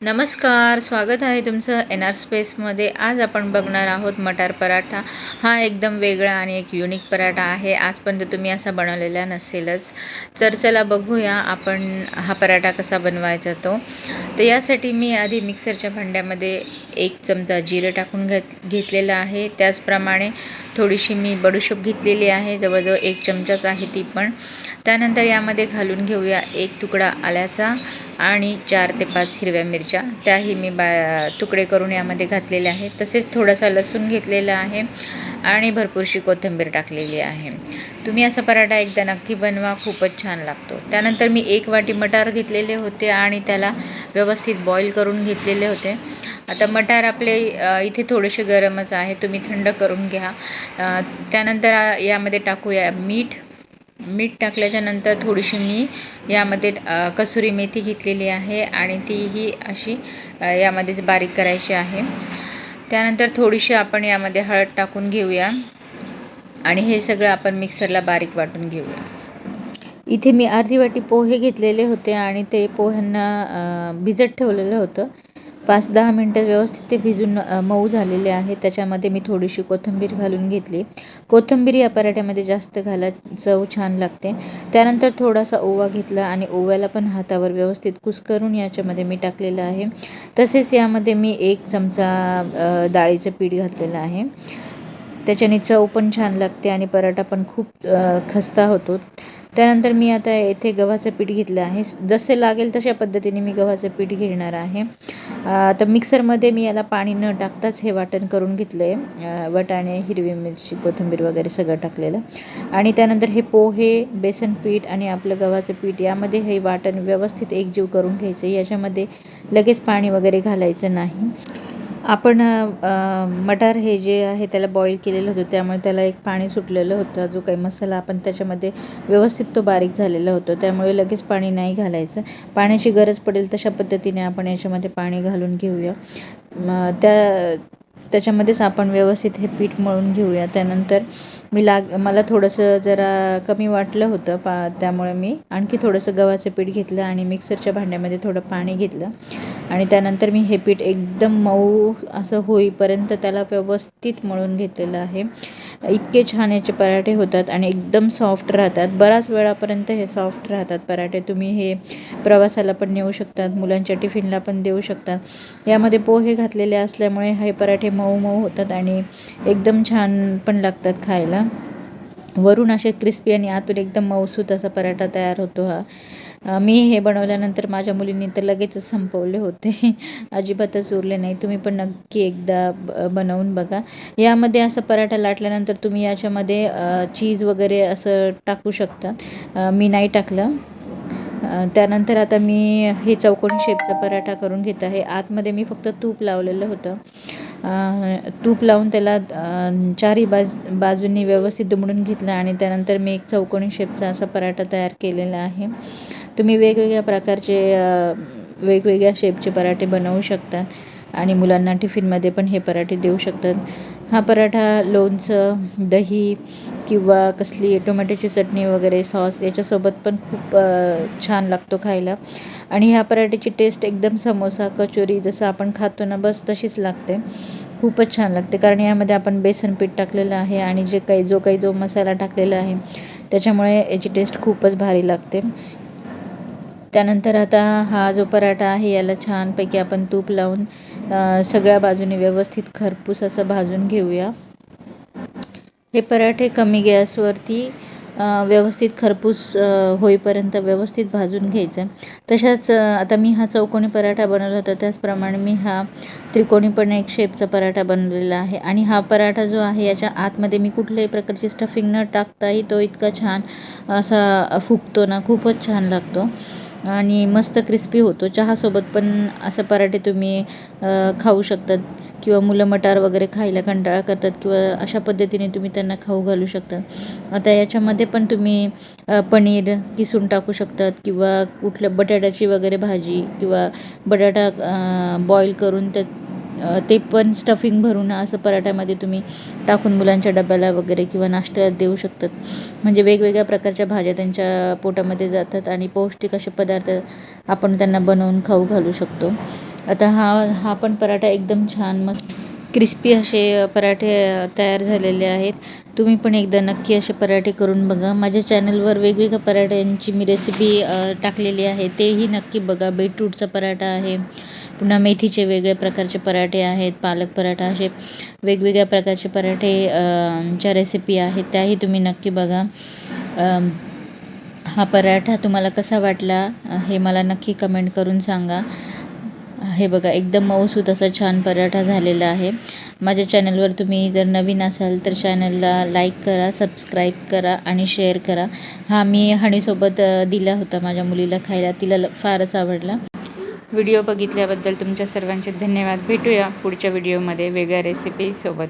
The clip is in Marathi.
नमस्कार स्वागत आहे तुमचं एन आर स्पेसमध्ये आज आपण बघणार आहोत मटार पराठा. हा एकदम वेगळा आणि एक युनिक पराठा आहे. आजपर्यंत तुम्ही असा बनवलेला नसेलच. तर चला बघूया आपण हा पराठा कसा बनवायचा तो. तर यासाठी मी आधी मिक्सरच्या भांड्यामध्ये एक चमचा जिरं टाकून घेत घेतलेलं आहे. त्याचप्रमाणे थोडीशी मी बडूशेप घेतलेली आहे जवळजवळ एक चमचाच आहे ती पण. त्यानंतर यामध्ये घालून घेऊया एक तुकडा आल्याचा आणि चार ते पाच हिरव्या मिरच्या. त्याही मी बा तुकडे करून यामध्ये घातलेले आहेत. तसेच थोडासा लसूण घेतलेला आहे आणि भरपूरशी कोथिंबीर टाकलेली आहे. तुम्ही असा पराठा एकदा नक्की बनवा खूपच छान लागतो. त्यानंतर मी एक वाटी मटार घेतलेले होते आणि त्याला व्यवस्थित बॉईल करून घेतलेले होते. आता मटार आपले इथे थोडेसे गरमच आहे तुम्ही थंड करून घ्या. त्यानंतर यामध्ये टाकूया मीठ. मीठ टाकल्याच्या नंतर थोडीशी मी यामध्ये कसुरी मेथी घेतलेली आहे आणि तीही अशी यामध्येच बारीक करायची आहे. त्यानंतर थोडीशी आपण यामध्ये हळद टाकून घेऊया. आणि हे सगळं आपण मिक्सरला बारीक वाटून घेऊया. इथे मी अर्धी वाटी पोहे घेतलेले होते आणि ते पोह्यांना भिजत ठेवलेलं होतं. पाच दहा मिनटं व्यवस्थित ते भिजून मऊ झालेले आहे त्याच्यामध्ये मी थोडीशी कोथिंबीर घालून घेतली. कोथिंबीर या पराठ्यामध्ये जास्त घाला चव छान लागते. त्यानंतर थोडासा ओवा घेतला आणि ओव्याला पण हातावर व्यवस्थित कुस्करून याच्यामध्ये मी टाकलेलं आहे. तसेच यामध्ये मी एक चमचा डाळीचं पीठ घातलेलं आहे. त्याच्याने चव पण छान लागते आणि पराठा पण खूप खस्ता होतो. त्यानंतर मी आता येथे गव्हाचं पीठ घेतलं आहे. जसे लागेल तशा पद्धतीने मी गव्हाचं पीठ घेणार आहे. आता मिक्सरमध्ये मी याला पाणी न टाकताच हे वाटण करून घेतलं आहे वटाणे हिरवी मिरची कोथिंबीर वगैरे सगळं टाकलेलं. आणि त्यानंतर हे पोहे बेसन पीठ आणि आपलं गव्हाचं पीठ यामध्ये हे वाटण व्यवस्थित एकजीव करून घ्यायचं. याच्यामध्ये लगेच पाणी वगैरे घालायचं नाही. आपण मटार हे जे आहे त्याला बॉईल केलेलं होतं त्यामुळे त्याला एक पाणी सुटलेलं होतं. जो काही मसाला आपण त्याच्यामध्ये व्यवस्थित तो बारीक झालेला होता त्यामुळे लगेच पाणी नाही घालायचं. पाण्याची गरज पडेल तशा पद्धतीने आपण याच्यामध्ये पाणी घालून घेऊया. त्या त्याच्यामध्येच आपण व्यवस्थित हे पीठ मळून घेऊया. त्यानंतर मी लाग मला थोडंसं जरा कमी वाटलं होतं पा त्यामुळे मी आणखी थोडंसं गव्हाचं पीठ घेतलं आणि मिक्सरच्या भांड्यामध्ये थोडं पाणी घेतलं. आणि त्यानंतर मी हे पीठ एकदम मऊ असं होईपर्यंत त्याला व्यवस्थित मळून घेतलेलं आहे. इतके छान याचे पराठे होतात आणि एकदम सॉफ्ट राहतात. बराच वेळापर्यंत हे सॉफ्ट राहतात पराठे. तुम्ही हे प्रवासाला पण नेऊ शकतात मुलांच्या टिफिनला पण देऊ शकतात. यामध्ये पोहे घातलेले असल्यामुळे हे पराठे मऊ मऊ होतात आणि एकदम छान पण लागतात खायला. वरून असे क्रिस्पी आणि आतून एकदम मऊसूत असा पराठा तयार होतो हा. मी हे बनवल्यानंतर माझ्या मुलींनी तर लगेचच संपवले होते. अजिबातच उरले नाही. तुम्ही पण नक्की एकदा बनवून बघा. यामध्ये असं पराठा लाटल्यानंतर तुम्ही याच्यामध्ये चीज वगैरे असं टाकू शकता. मी नाही टाकलं. त्यानंतर आता मी हे चौकोनी शेपचा पराठा करून घेत आहे. आतमध्ये मी फक्त तूप लावलेलं होतं. तूप लावून त्याला चारही बाज बाजूंनी व्यवस्थित दुमडून घेतलं आणि त्यानंतर मी एक चौकोनी शेपचा असा पराठा तयार केलेला आहे. तुम्ही वेगवेगळ्या प्रकारचे वेगवेगळ्या शेपचे पराठे बनवू शकतात आणि मुलांना टिफिनमध्ये पण हे पराठे देऊ शकतात. हा पराठा लोणचं दही किंवा कसली टोमॅटोची चटणी वगैरे सॉस याच्यासोबत पण खूप छान लागतो खायला. आणि ह्या पराठ्याची टेस्ट एकदम समोसा कचोरी जसं आपण खातो ना बस तशीच लागते. खूपच छान लागते. कारण यामध्ये आपण बेसन पीठ टाकलेलं आहे आणि जे काही जो काही जो मसाला टाकलेला आहे त्याच्यामुळे याची टेस्ट खूपच भारी लागते. त्यानंतर आता हा जो पराठा आहे याला छानपैकी आपण तूप लावून सगळ्या बाजूने व्यवस्थित खरपूस असं भाजून घेऊया. हे पराठे कमी गॅसवरती व्यवस्थित खरपूस होईपर्यंत व्यवस्थित भाजून घ्यायचं. तशाच आता मी हा चौकोनी पराठा बनवला होता त्याचप्रमाणे मी हा त्रिकोणी पण एक शेपचा पराठा बनवलेला आहे. आणि हा पराठा जो आहे याच्या आतमध्ये मी कुठल्याही प्रकारची स्टफिंग न टाकताही तो इतका छान असा फुगतो ना खूपच छान लागतो. आणि मस्त क्रिस्पी होतो. चहासोबत पण असं पराठे तुम्ही खाऊ शकतात किंवा मुलं मटार वगैरे खायला कंटाळा करतात किंवा अशा पद्धतीने तुम्ही त्यांना खाऊ घालू शकता. आता याच्यामध्ये पण तुम्ही पनीर किसून टाकू शकतात किंवा कुठल्या बटाट्याची वगैरे भाजी किंवा बटाटा बॉईल करून त्या ते पण स्टफिंग भरून असं पराठ्यामध्ये तुम्ही टाकून मुलांच्या डब्याला वगैरे किंवा नाश्त्याला देऊ शकतात. म्हणजे वेगवेगळ्या प्रकारच्या भाज्या त्यांच्या पोटामध्ये जातात आणि पौष्टिक असे पदार्थ आपण त्यांना बनवून खाऊ घालू शकतो. आता हा हा पण पराठा एकदम छान मस्त क्रिस्पी असे पराठे तयार झालेले आहेत. तुम्ही पण एकदा नक्की असे पराठे करून बघा. माझ्या चॅनलवर वेगवेगळ्या पराठ्यांची मी रेसिपी टाकलेली आहे. तेही नक्की बघा. बीटरूटचा पराठा आहे. पुन्हा मेथीचे वेगळ्या प्रकारचे पराठे आहेत पालक पराठा असे वेगवेगळ्या प्रकारचे पराठे च्या रेसिपी आहेत. त्याही तुम्ही नक्की बघा. हा पराठा तुम्हाला कसा वाटला हे मला नक्की कमेंट करून सांगा. हे बघा एकदम मऊसूत असा छान पराठा झालेला आहे. माझ्या चॅनलवर तुम्ही जर नवीन असाल तर चॅनलला लाईक करा सबस्क्राईब करा आणि शेअर करा. हा मी हणीसोबत दिला होता माझ्या मुलीला खायला. तिला फारच आवडला. व्हिडिओ बघितल्याबद्दल तुमच्या सर्वांचे धन्यवाद. भेटूया पुढच्या व्हिडिओमध्ये वेगळ्या रेसिपीसोबत